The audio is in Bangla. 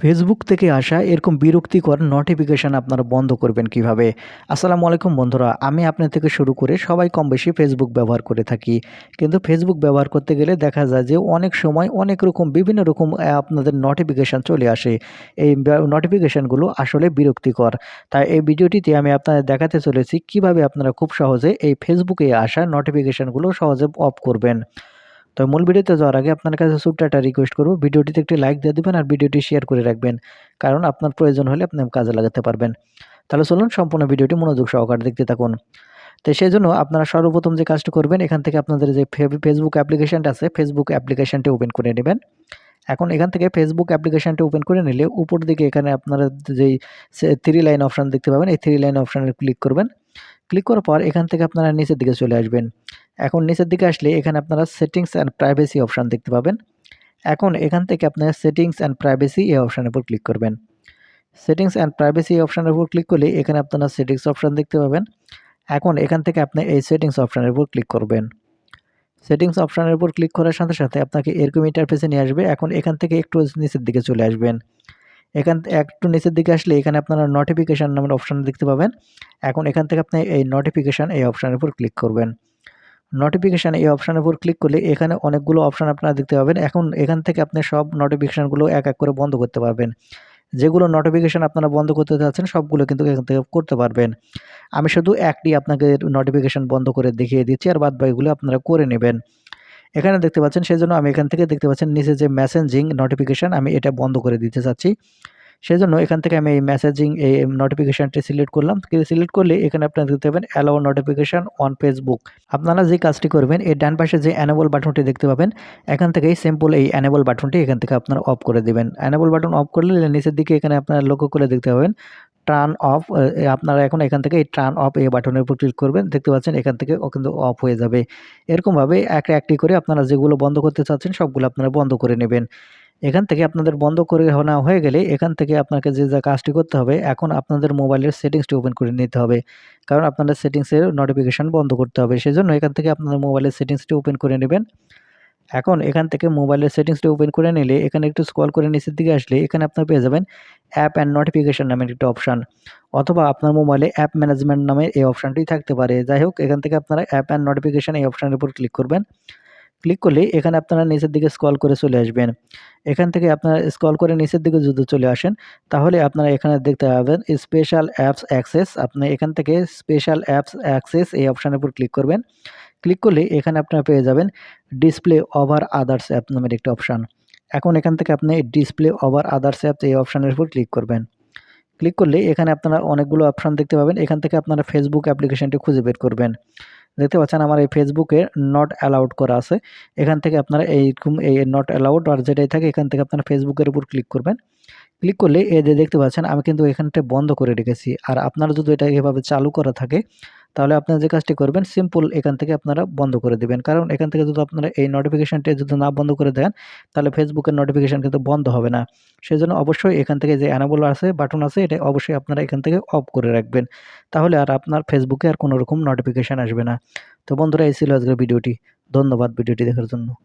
ফেসবুক থেকে আসা এরকম বিরক্তিকর নোটিফিকেশান আপনারা বন্ধ করবেন কীভাবে? আসসালামু আলাইকুম বন্ধুরা। আমি আপনার থেকে শুরু করে সবাই কম বেশি ফেসবুক ব্যবহার করে থাকি। কিন্তু ফেসবুক ব্যবহার করতে গেলে দেখা যায় যে অনেক সময় অনেক রকম, বিভিন্ন রকম আপনাদের নোটিফিকেশান চলে আসে। এই নোটিফিকেশানগুলো আসলে বিরক্তিকর। তাই এই ভিডিওটিতে আমি আপনাদের দেখাতে চলেছি কীভাবে আপনারা খুব সহজে এই ফেসবুকে আসা নোটিফিকেশানগুলো সহজে অফ করবেন। তো মূল ভিডিওতে যাওয়ার আগে আপনার কাছে ছোট্ট একটা রিকোয়েস্ট করব, ভিডিওটিতে একটি লাইক দিয়ে দিবেন আর ভিডিওটি শেয়ার করে রাখবেন। কারণ আপনার প্রয়োজন হলে আপনি কাজে লাগাতে পারবেন। তাহলে চলুন সম্পূর্ণ ভিডিওটি মনোযোগ সহকারে দেখতে থাকুন। তো সেই জন্য আপনারা সর্বপ্রথম যে কাজটি করবেন, এখান থেকে আপনাদের যে ফেসবুক অ্যাপ্লিকেশানটা আছে ফেসবুক অ্যাপ্লিকেশানটি ওপেন করে নেবেন। এখন এখান থেকে ফেসবুক অ্যাপ্লিকেশানটি ওপেন করে নিলে উপর দিকে এখানে আপনারা যেই থ্রি লাইন অপশান দেখতে পাবেন, এই থ্রি লাইন অপশানে ক্লিক করবেন। ক্লিক করার পর এখান থেকে আপনারা নিচের দিকে চলে আসবেন। এখন নিচের দিকে আসলে এখানে আপনারা সেটিংস অ্যান্ড প্রাইভেসি অপশান দেখতে পাবেন। এখন এখান থেকে আপনারা সেটিংস অ্যান্ড প্রাইভেসি এই অপশানের উপর ক্লিক করবেন। সেটিংস অ্যান্ড প্রাইভেসি অপশানের উপর ক্লিক করলে এখানে আপনারা সেটিংস অপশান দেখতে পাবেন। এখন এখান থেকে আপনি এই সেটিংস অপশানের উপর ক্লিক করবেন। সেটিংস অপশানের উপর ক্লিক করার সাথে সাথে আপনাকে এরকম ইন্টারফেসে নিয়ে আসবে। এখন এখান থেকে একটু নিচের দিকে চলে আসবেন। এখান একটু নিচের দিকে আসলে এখানে আপনারা নোটিফিকেশান নামের অপশান দেখতে পাবেন। এখন এখান থেকে আপনি এই নোটিফিকেশান এই অপশানের উপর ক্লিক করবেন। নোটিফিকেশান এই অপশানের উপর ক্লিক করলে এখানে অনেকগুলো অপশান আপনারা দেখতে পাবেন। এখন এখান থেকে আপনি সব নোটিফিকেশানগুলো এক এক করে বন্ধ করতে পারবেন। যেগুলো নোটিফিকেশান আপনারা বন্ধ করতে চাচ্ছেন সবগুলো কিন্তু এখান থেকে করতে পারবেন। আমি শুধু একটি আপনাকে নোটিফিকেশান বন্ধ করে দেখিয়ে দিচ্ছি, আর বাদ বাকিগুলো আপনারা করে নেবেন। এখানে দেখতে পাচ্ছেন সেই জন্য আমি এখান থেকে দেখতে পাচ্ছেন, নিচে যে মেসেঞ্জিং নোটিফিকেশান আমি এটা বন্ধ করে দিতে চাচ্ছি। সেজন্য এখান থেকে আমি এই মেসেজিং এই নোটিফিকেশানটি সিলেক্ট করলাম। সিলেক্ট করলে এখানে আপনারা দেখতে পাবেন অ্যালাউ নোটিফিকেশান অন ফেসবুক আপনারা যে কাজটি করবেন, এই ডান পাশে যে অ্যানেবল বাটনটি দেখতে পাবেন, এখান থেকে সিম্পল এই অ্যানেবল বাটনটি এখান থেকে আপনারা অফ করে দেবেন। অ্যানেবল বাটন অফ করলে নিচের দিকে এখানে আপনারা লক্ষ্য করে দেখতে পাবেন টার্ন অফ আপনারা এখন এখান থেকে এই টার্ন অফ এই বাটনের উপর ক্লিক করবেন, দেখতে পাচ্ছেন এখান থেকে ও কিন্তু অফ হয়ে যাবে। এরকমভাবে একটা একটি করে আপনারা যেগুলো বন্ধ করতে চাচ্ছেন, সবগুলো আপনারা বন্ধ করে নেবেন। এখান থেকে আপনাদের বন্ধ করে নেওয়া হয়ে গেলে এখান থেকে আপনাকে যে যা কাজটি করতে হবে, এখন আপনাদের মোবাইলের সেটিংসটি ওপেন করে নিতে হবে। কারণ আপনাদের সেটিংসের নোটিফিকেশান বন্ধ করতে হবে, সেজন্য এখান থেকে আপনাদের মোবাইলের সেটিংসটি ওপেন করে নেবেন। এখন এখান থেকে মোবাইলের সেটিংসটি ওপেন করে নিলে, এখানে একটু স্কল করে নিচের দিকে আসলে এখানে আপনার পেয়ে যাবেন অ্যাপ অ্যান্ড নোটিফিকেশান নামের একটি অপশান অথবা আপনার মোবাইলে অ্যাপ ম্যানেজমেন্ট নামে এই অপশানটি থাকতে পারে। যাই হোক, এখান থেকে আপনারা অ্যাপ অ্যান্ড নোটিফিকেশান এই অপশানের উপর ক্লিক করবেন। ক্লিক করলে এখানে আপনারা নিচের দিকে স্কল করে চলে আসবেন। এখান থেকে আপনারা স্কল করে নিচের দিকে যদি চলে আসেন, তাহলে আপনারা এখানে দেখতে পাবেন স্পেশাল অ্যাপস অ্যাক্সেস আপনি এখান থেকে স্পেশাল অ্যাপস অ্যাক্সেস এই অপশানের উপর ক্লিক করবেন। ক্লিক করলে এখানে আপনারা পেয়ে যাবেন ডিসপ্লে ওভার আদার্স অ্যাপ নামের একটি অপশান এখন এখান থেকে আপনি ডিসপ্লে ওভার আদার্স অ্যাপস এই অপশানের উপর ক্লিক করবেন। ক্লিক করলে এখানে আপনারা অনেকগুলো অপশান দেখতে পাবেন। এখান থেকে আপনারা ফেসবুক অ্যাপ্লিকেশনটি খুঁজে বের করবেন। দেখতে পাচ্ছেন আমার এই ফেসবুকে নট অ্যালাউড করা আছে। এখান থেকে আপনারা এইরকম এই নট অ্যালাউড আর যেটাই থাকে, এখান থেকে আপনারা ফেসবুকের উপর ক্লিক করবেন। ক্লিক করলে এ যে দেখতে পাচ্ছেন, আমি কিন্তু এখানটা বন্ধ করে রেখেছি। আর আপনারা যদি এটা এভাবে চালু করা থাকে তাহলে আপনারা যে কাজটি করবেন সিম্পল এখান থেকে আপনারা বন্ধ করে দেবেন। কারণ এখান থেকে যদি আপনারা এই নোটিফিকেশানটি যদি না বন্ধ করে দেন, তাহলে ফেসবুকের নোটিফিকেশান কিন্তু বন্ধ হবে না। সেই জন্য অবশ্যই এখান থেকে যে অ্যানাবল আছে বাটন আছে, এটা অবশ্যই আপনারা এখান থেকে অফ করে রাখবেন। তাহলে আর আপনার ফেসবুকে আর কোনোরকম নোটিফিকেশান আসবে না। তো বন্ধুরা, এই ছিল আজকের ভিডিওটি। ধন্যবাদ ভিডিওটি দেখার জন্য।